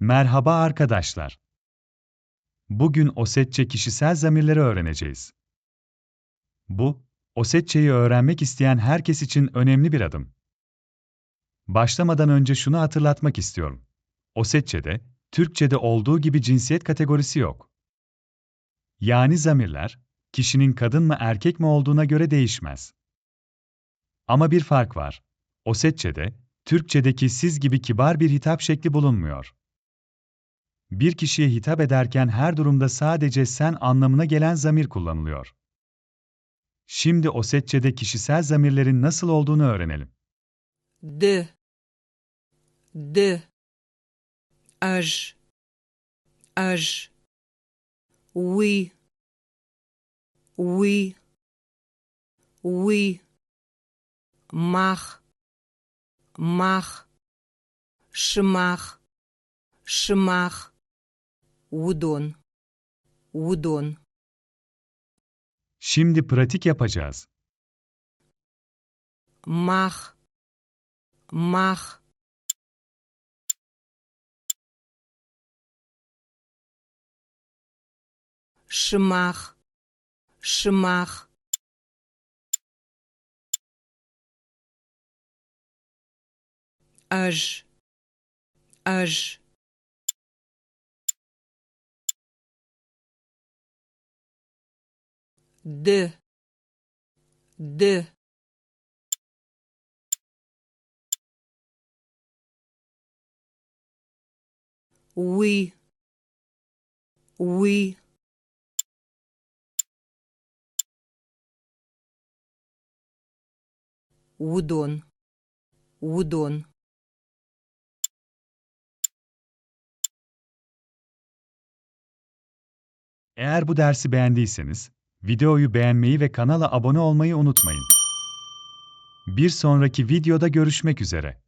Merhaba arkadaşlar. Bugün Osetçe kişisel zamirleri öğreneceğiz. Bu, Osetçe'yi öğrenmek isteyen herkes için önemli bir adım. Başlamadan önce şunu hatırlatmak istiyorum. Osetçe'de, Türkçe'de olduğu gibi cinsiyet kategorisi yok. Yani zamirler, kişinin kadın mı erkek mi olduğuna göre değişmez. Ama bir fark var. Osetçe'de, Türkçedeki siz gibi kibar bir hitap şekli bulunmuyor bir kişiye hitap ederken her durumda sadece sen anlamına gelen zamir kullanılıyor. Şimdi Osetçe'de kişisel zamirlerin nasıl olduğunu öğrenelim. D D Aj Aj We We We Mach. Mach. Şımah Şımah Удон Удон Şimdi pratik yapacağız. Mach Mach Шмах Шмах Аж Аж Д Д We We Удон Удон Eğer bu dersi beğendiyseniz, videoyu beğenmeyi ve kanala abone olmayı unutmayın. Bir sonraki videoda görüşmek üzere.